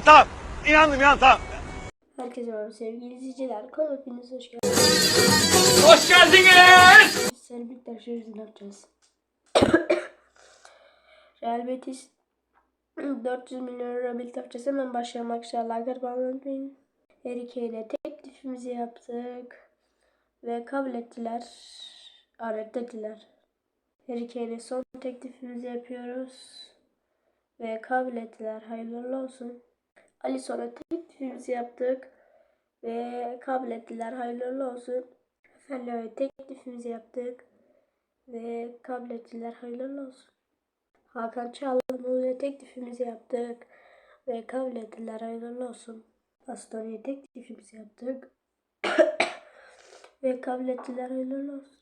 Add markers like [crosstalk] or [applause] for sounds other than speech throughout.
tamam. İnandım ya tamam. Herkese merhaba sevgili izleyiciler. Kanalıma hepiniz hoş geldiniz. Hoş geldiniz. Seninle birlikte şarjını yapacağız. [coughs] Real Betis [coughs] 400 milyon euro birlikte yapacağız. Hemen başlayalım arkadaşlar. Lager bağlanmayın. Harry Kane'e teklifimizi yaptık. Ve kabul ettiler. Reddettiler. Harry Kane'e son teklifimizi yapıyoruz. Ve kabul ettiler. Hayırlı uğurlu olsun. Alisson'a teklifimizi yaptık. Ve kabul ettiler. Hayırlı olsun. Fener'e teklifimizi yaptık. Ve kabul ettiler. Hayırlı olsun. Hakan Çalhanoğlu'ya teklifimizi yaptık. Ve kabul ettiler. Hayırlı olsun. Astona'ya teklifimizi yaptık. ve kabul ettiler. Hayırlı olsun.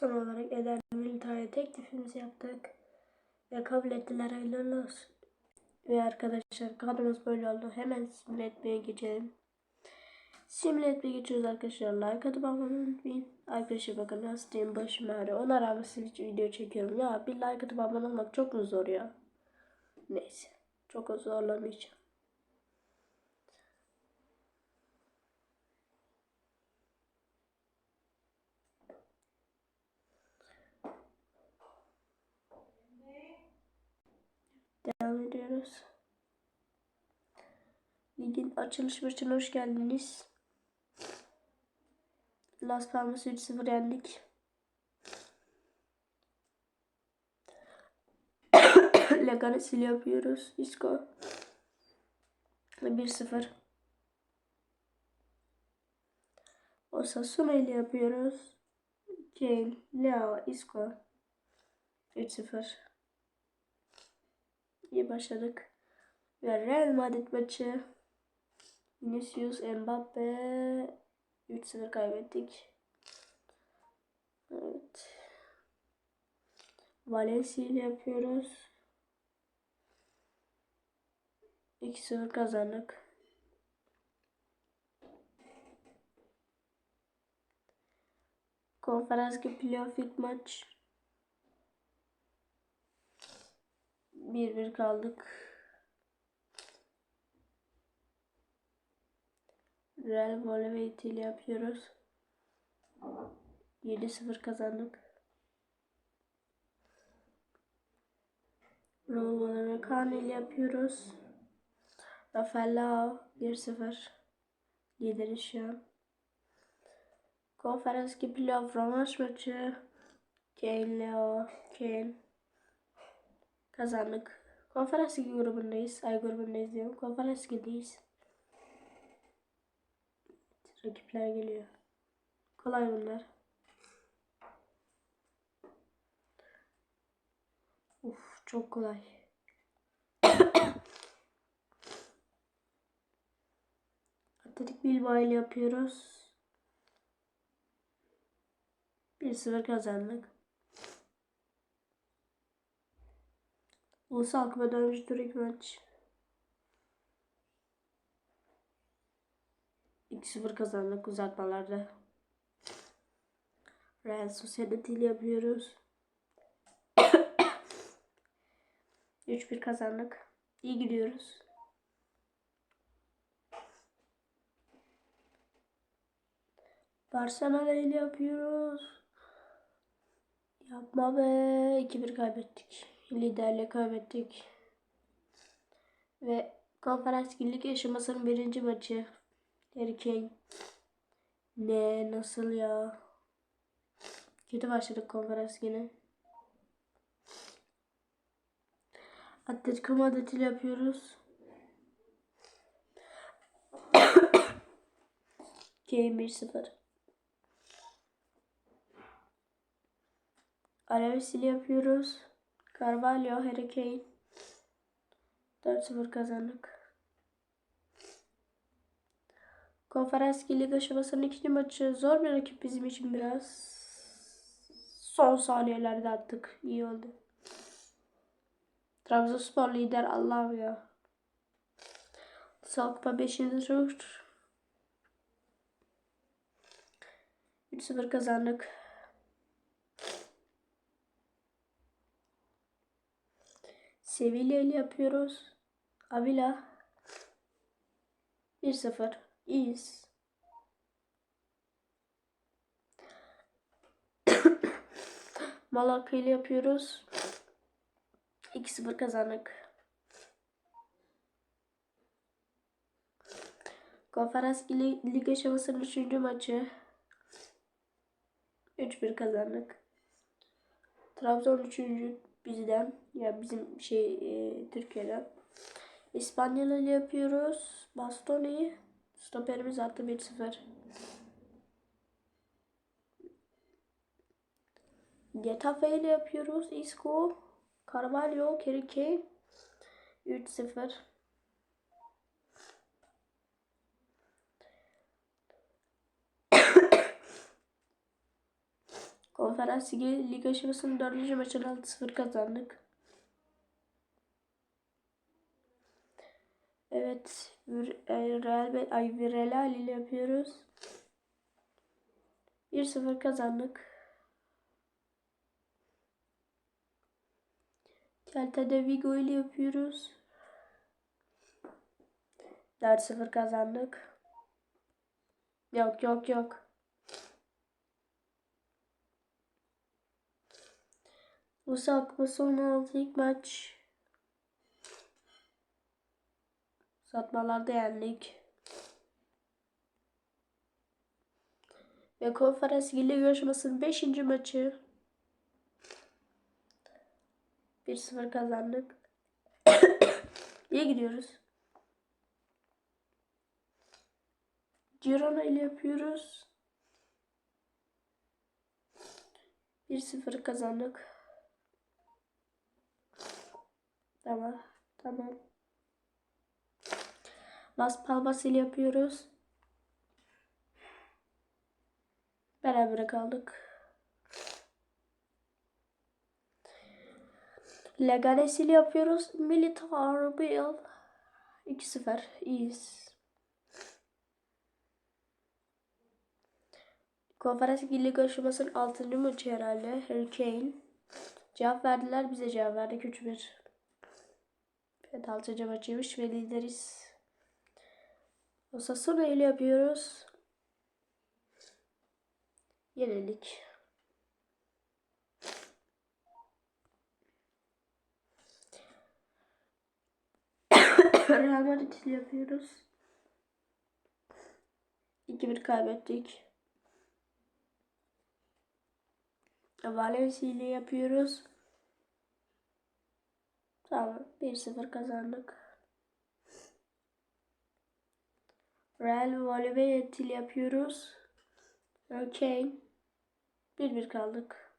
Son olarak Eder Milita'ya teklifimizi yaptık. Ve kabul ettiler. Hayırlı olsun. Ve arkadaşlar kadromuz böyle oldu. Hemen simüle etmeye geçelim. Simüle etmeye geçiyoruz arkadaşlar. Like atıp abone unutmayın. Arkadaşlar bakın hastayım başım ağrıyor. Ona rağmen size video çekiyorum. Ya bir like atıp abone olmak çok mu zor ya? Neyse. Çok zorlamayacağım. Ligin açılış maçına hoş geldiniz. Las Palmas 3-0 yendik. [coughs] Leganes'i yapıyoruz. Isco. 1-0. Osasuna ile yapıyoruz. Kane, Leo, Isco. 3-0. İyi başladık. Ve Real Madrid maçı. Vinicius, Mbappe 3-0 kaybettik. Evet. Valencia ile yapıyoruz. 2-0 kazandık. Konferans gibi playoff ilk maç. 1-1 kaldık. Real Valladolid ile yapıyoruz. 7-0 kazandık. Raul Vallecano ile yapıyoruz. Rafael Leao 1-0 lideri şu an. Konferans gibi playoff rövanş maçı. Kane, Leo, Kane. Kazandık. Konferans grubundayız. Ay grubundayız diyorum. Konferans ligideyiz. Rakipler geliyor. Kolay bunlar. Uf çok kolay. [coughs] Atletik Bilbao ile yapıyoruz. 1-0 kazandık. Ulusal önce tur ilk maç. 2-0 kazandık uzatmalarda. Real Sociedad ile yapıyoruz. [coughs] 3-1 kazandık. İyi gidiyoruz. Barcelona ile yapıyoruz. Yapma be. 2-1 kaybettik. Liderle kaybettik. Ve konferans günlük yaşamasının birinci maçı. Harry Kane. Ne nasıl ya? Kötü başladık konferans yine. Atletico Madrid ile yapıyoruz. Kane 1-0. Alaves ile yapıyoruz. Carvalho, Harry Kane. 4-0 kazandık. Konferans Ligi aşamasının ikinci maçı zor bir rakip bizim için biraz. Son saniyelerde attık. İyi oldu. Trabzonspor lider Allah'ım ya. Salkpa 5. tur. 3-0 kazandık. Sevilla ile yapıyoruz. Avila 1-0. İyiyiz. [coughs] Malaka ile yapıyoruz. 2-0 kazandık. Konferans Lig, aşamasının 3. maçı. 3-1 kazandık. Trabzon 3. bizden. Ya bizim şey e, Türkiye'den. İspanyol ile yapıyoruz. Bastoni. Stoperimiz artı 1-0. Getafe ile yapıyoruz. Isco. Carvalho. Kane. 3-0. [coughs] Konferans Ligi Lig aşamasının 4. maçını 6-0 kazandık. Evet. E, Real ay Villarreal ile yapıyoruz. 1-0 kazandık. Celta de Vigo ile yapıyoruz. 4-0 kazandık. Yok yok yok. Bu sakma son altı ilk maç. Satmalarda yendik. Ve konferans ligi görüşmesinin 5. maçı. 1-0 kazandık. [coughs] İyi gidiyoruz. Girona ile yapıyoruz. 1-0 kazandık. Tamam. Tamam. Las Palmas ile yapıyoruz. Beraber kaldık. Leganes ile yapıyoruz. Militar Bill. 2-0. İyiyiz. Konferans Ligi aşamasının 6. maçı herhalde. Harry Kane. Cevap verdiler. Bize cevap verdik. 3-1. Evet 6. maçıymış ve lideriz. Osasuna ile yapıyoruz. Yenilik. [coughs] Real Madrid ile yapıyoruz. 2-1 kaybettik. Valencia ile yapıyoruz. Tamam. 1-0 kazandık. Real Valladolid ile yapıyoruz. Okay. 1-1 kaldık.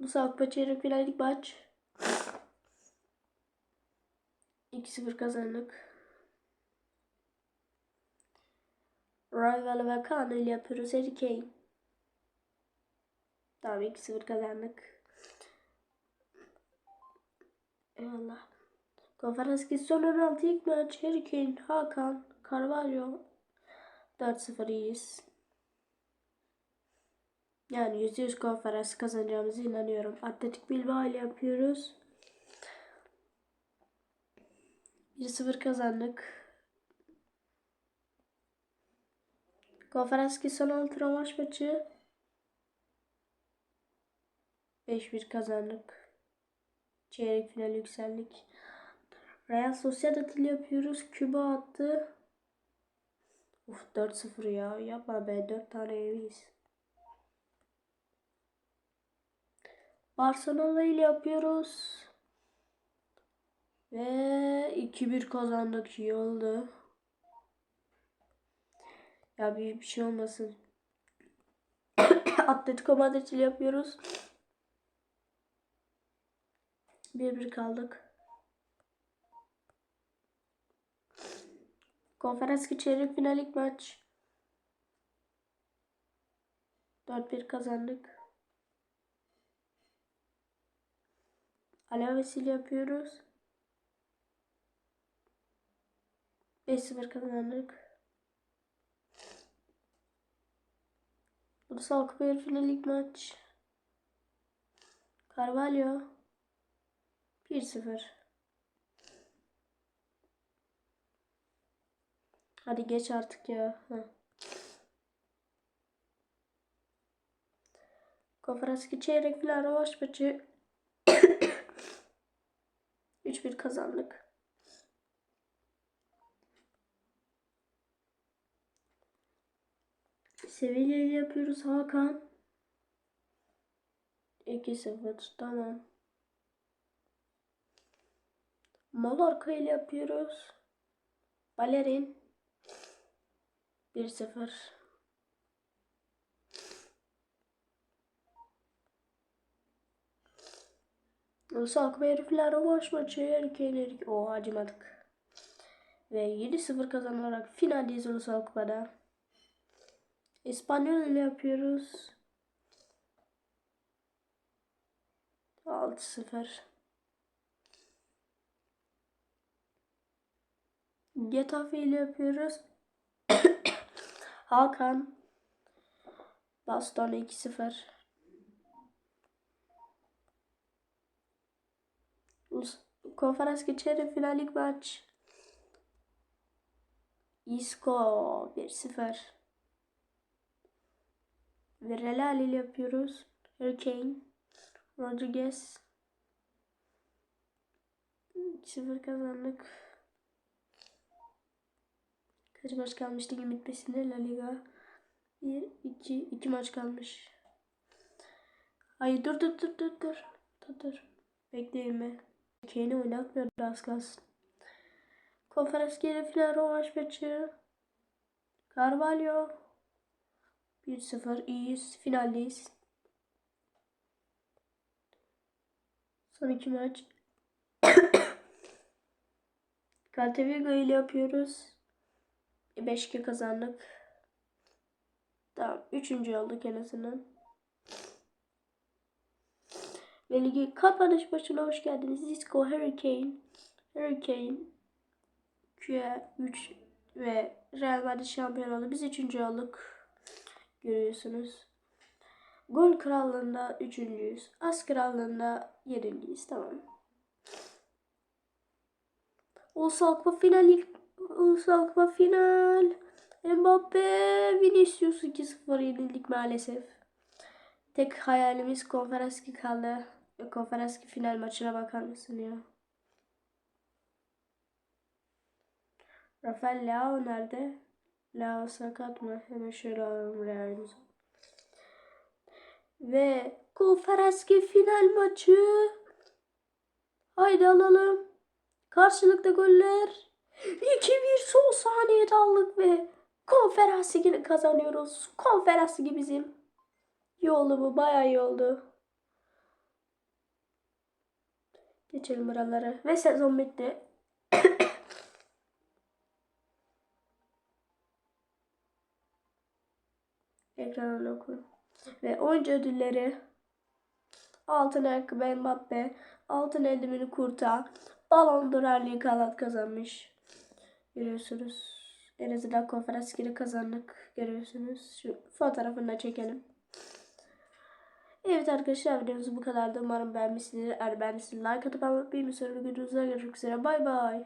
Bu Avrupa çeyrek finallik maç. 2-0 kazandık. Rival ve Kaan ile yapıyoruz. Harry Kane. Tamam 2-0 kazandık. Eyvallah. Konferans ki son 16 ilk maç Harry Kane, Hakan, Carvalho 4-0 iyiyiz. Yani %100 konferans kazanacağımıza inanıyorum. Atletik Bilbao ile yapıyoruz. 1-0 kazandık. Konferans ki son 6 rövanş maçı 5-1 kazandık. Çeyrek final yükseldik. Real Sociedad ile yapıyoruz. Küba attı. Uf 4-0 ya. Yapma be 4 tane yemeyiz. Barcelona ile yapıyoruz. Ve 2-1 kazandık. İyi oldu. Ya bir, bir şey olmasın. [coughs] Atletico Madrid ile yapıyoruz. 1-1 kaldık. Konferans ki çeyrek finalik maç. 4-1 kazandık. Alaves ile yapıyoruz. 5-0 kazandık. Ulusal Kupa yarı finalik maç. Carvalho 1-0. Hadi geç artık ya. Heh. Konferanski çeyrek final rövanş maçı [coughs] 3-1 kazandık. Sevilla ile yapıyoruz Hakan. 2-0 tamam. Mallorca ile yapıyoruz. Balerin 1-0. Sakma herifler rövanş maçı erkeğin erkeği. O acımadık. Ve 7-0 kazanarak finaldeyiz Ulusal Kupa'da. İspanyol ile yapıyoruz. 6-0. Getafe ile yapıyoruz. Hakan. Baston 2-0. Ulus- Konferans geçeri finalik maç. Isco 1-0. Ve Real ile yapıyoruz. Hurricane. Rodriguez. 2-0 kazandık. Kaç maç kalmıştı ligin bitmesine La Liga? 1, 2, 2 maç kalmış. Ay dur dur dur dur dur. Dur dur. Bekleyin be. Kane'i oynatmıyordu az kalsın. Konferans geri final rövanş maçı. Carvalho. 1-0 iyiyiz. Finaldeyiz. Son iki maç. [coughs] Caltavigo ile yapıyoruz. 5-2 kazandık. Tamam. Üçüncü olduk en azından. Ve ligi kapanış maçına hoş geldiniz. Zisco Hurricane. Hurricane. Q'ya 3 ve Real Madrid şampiyon oldu. Biz üçüncü olduk. Görüyorsunuz. Gol krallığında üçüncüyüz. As krallığında yedinciyiz. Tamam. Ulusal Kupa finali. Ulusal Kupa final. Mbappe, Vinicius 2-0 yenildik maalesef. Tek hayalimiz konferans ki kaldı. Ve Konferans ki final maçına bakar mısın ya? Rafael Leao nerede? Leao sakat mı? Hemen şöyle alalım Leao'muzu. Ve konferans ki final maçı. Haydi alalım. Karşılıklı goller. 2-1 son saniyede aldık ve konferans ligini kazanıyoruz. Konferans ligi bizim. İyi oldu bu. Bayağı iyi oldu. Geçelim buraları. Ve sezon bitti. [coughs] Ekranını oku. Ve oyuncu ödülleri Altın ayakkabı Mbappe, altın eldiveni Kurta, Ballon d'Or Haaland kazanmış. Görüyorsunuz. En azından konferans geri kazandık. Görüyorsunuz. Şu fotoğrafını da çekelim. Evet arkadaşlar videomuz bu kadardı. Umarım beğenmişsinizdir. Eğer beğendiyseniz like atıp abone olmayı. Bir sonraki videomuzda görüşmek üzere. Bay bay.